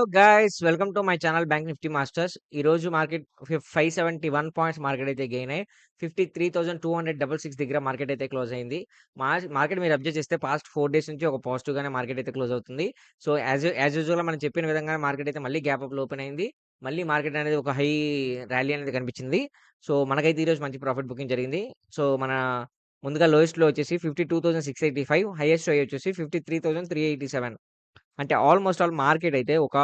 Hello guys welcome to my channel Bank Nifty Masters ఈ రోజు market five seventy one points market అయితే gain అయ్యి fifty three thousand two hundred double six దగ్గర market అయితే close అయింది. Market మీరు observe చేస్తే పాస్ట్ ఫోర్ డేస్ నుంచి ఒక పాజిటివ్ గానే మార్కెట్ అయితే క్లోజ్ అవుతుంది. సో యాజ్ యాజ్ యూజువల్ మనం చెప్పిన విధంగా మార్కెట్ అయితే మళ్ళీ గ్యాప్ అప్ ఓపెన్ అయింది. మళ్ళీ మార్కెట్ అనేది ఒక హై ర్యాలీ అనేది కనిపించింది. సో మనకైతే ఈరోజు మంచి ప్రాఫిట్ బుకింగ్ జరిగింది. సో మన ముందుగా లోయెస్ట్లో వచ్చేసి fifty two thousand six eighty five highest వచ్చేసి fifty three thousand three eighty seven అంటే ఆల్మోస్ట్ ఆల్ మార్కెట్ అయితే ఒక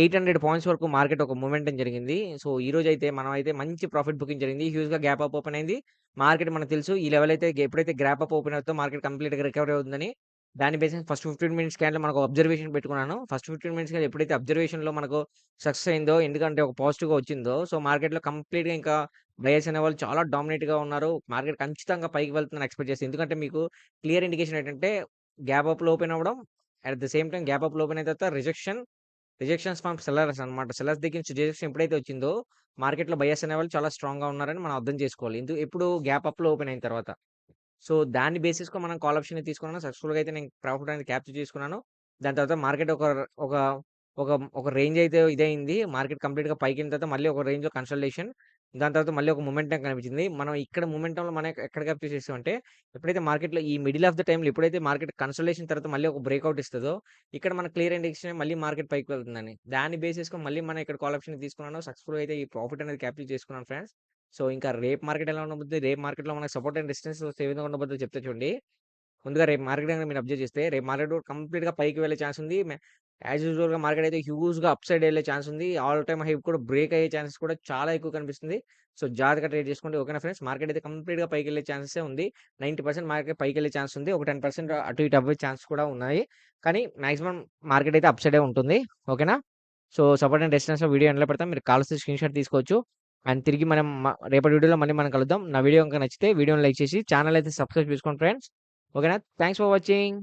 ఎయిట్ హండ్రెడ్ పాయింట్స్ వరకు మార్కెట్ ఒక మూమెంటం జరిగింది. సో ఈ రోజు అయితే మనం అయితే మంచి ప్రాఫిట్ బుకింగ్ జరిగింది. హ్యూజ్గా గ్యాప్ అప్ ఓపెన్ అయింది. మార్కెట్ మనకు తెలుసు. ఈ లెవెల్ అయితే ఎప్పుడైతే గ్యాప్ అప్ ఓపెన్ అవుతుందో మార్కెట్ కంప్లీట్గా రికవరీ అవుతుందని దాని basis first fifteen minutes candle మనకు అబ్జర్వేషన్ పెట్టుకున్నాను. ఫస్ట్ ఫిఫ్టీన్ మినిట్స్ క్యాండిల్ ఎప్పుడైతే అబ్జర్వేషన్లో మనకు సక్సెస్ అయిందో ఎందుకంటే ఒక పాజిటివ్గా వచ్చిందో సో మార్కెట్లో కంప్లీట్గా ఇంకా బయస్ అనే వాళ్ళు చాలా డామినేట్గా ఉన్నారు. మార్కెట్ ఖచ్చితంగా పైకి వెళ్తుందని ఎక్స్పెక్ట్ చేస్తుంది ఎందుకంటే మీకు క్లియర్ ఇండికేషన్ ఏంటంటే గ్యాప్ అప్లో ఓపెన్ అవ్వడం at the same time gap అప్లో open అయిన తర్వాత రిజెక్షన్ రిజెక్షన్స్ ఫ్రమ్ సెల్లర్స్ అనమాట సెల్లర్స్ దగ్గర నుంచి రిజెక్షన్ ఎప్పుడైతే వచ్చిందో మార్కెట్లో బయస్ అనే వాళ్ళు చాలా స్ట్రాంగ్గా ఉన్నారని మనం అర్థం చేసుకోవాలి. ఎందుకు ఎప్పుడు గ్యాప్ అప్లో ఓపెన్ అయిన తర్వాత. సో దాని బేసిస్గా మనం కాల్ ఆప్షన్ తీసుకున్నాను. సక్సెస్ఫుల్గా అయితే నేను ప్రాఫిట్ అనేది క్యాప్చర్ చేసుకున్నాను. దాని తర్వాత మార్కెట్ ఒక ఒక ఒక ఒక రేంజ్ అయితే ఇదైంది మార్కెట్ కంప్లీట్గా పైకి పైకి తర్వాత మళ్ళీ ఒక రేంజ్లో కన్సల్టేషన్. దాని తర్వాత మళ్ళీ ఒక మూమెంటం కనిపించింది. మనం ఇక్కడ మూమెంటంలో మనం ఎక్కడ క్యాప్చర్ చేసామంటే ఎప్పుడైతే మార్కెట్లో ఈ మిడిల్ ఆఫ్ ద టైంలో ఎప్పుడైతే మార్కెట్ కన్సల్టేషన్ తర్వాత మళ్ళీ ఒక బ్రేక్అవుట్ ఇస్తుందో ఇక్కడ మన క్లియర్ ఇండికేషన్ మళ్ళీ మార్కెట్ పైకి వెళ్తుందని దాని బేసిస్ మళ్ళీ మనం ఇక్కడ కాల్ ఆప్షన్ తీసుకున్నాను. సక్సెస్ఫుల్ అయితే ఈ ప్రాఫిట్ అనేది క్యాప్చర్ చేసుకున్నాను ఫ్రెండ్స్ సో ఇంకా రేపు మార్కెట్ ఎలా ఉండబోతుంది రేపు మార్కెట్లో మనకు సపోర్ట్ అండ్ డిస్టెన్స్ ఏ విధంగా ఉండబోతుందో చెప్తే చూడండి. ముందుగా రేపు మార్కెట్ కనుక మీరు అబ్జర్వ్ చేస్తే రేపు మార్కెట్ కంప్లీట్గా పైకి వెళ్ళే ఛాన్స్ ఉంది. యాజ్ యూజువల్గా మార్కెట్ అయితే హ్యూజ్గా అప్ సైడ్ వెళ్ళే ఛాన్స్ ఉంది. ఆల్ టైమ్ హైప్ కూడా బ్రేక్ అయ్యే ఛాన్సెస్ కూడా చాలా ఎక్కువ కనిపిస్తుంది. సో జాగ్రత్తగా ట్రేడ్ చేసుకోండి. ఓకేనా ఫ్రెండ్స్? మార్కెట్ అయితే కంప్లీట్గా పైకి వెళ్ళే ఛాన్సెస్ ఉంది. నైన్టీ పర్సెంట్ మార్కెట్ పైకి వెళ్ళే ఛాన్స్ ఉంది. ఒక టెన్ పర్సెంట్ అటు ఇటు అవ్వే ఛాన్స్ కూడా ఉన్నాయి. కానీ మాక్సిమం మార్కెట్ అయితే అప్ సైడే ఉంటుంది. ఓకేనా? So support and destination video ఎండ్లో పెడతాం. మీరు కాల్స్ స్క్రీన్ షాట్ తీసుకోవచ్చు. అండ్ తిరిగి మనం రేపటి వీడియోలో మళ్ళీ మనం కలుద్దాం. నా వీడియో ఇంకా నచ్చితే వీడియోని లైక్ చేసి ఛానల్ అయితే సబ్స్క్రైబ్ చేసుకోండి ఫ్రెండ్స్. ఓకేనా? Thanks for watching.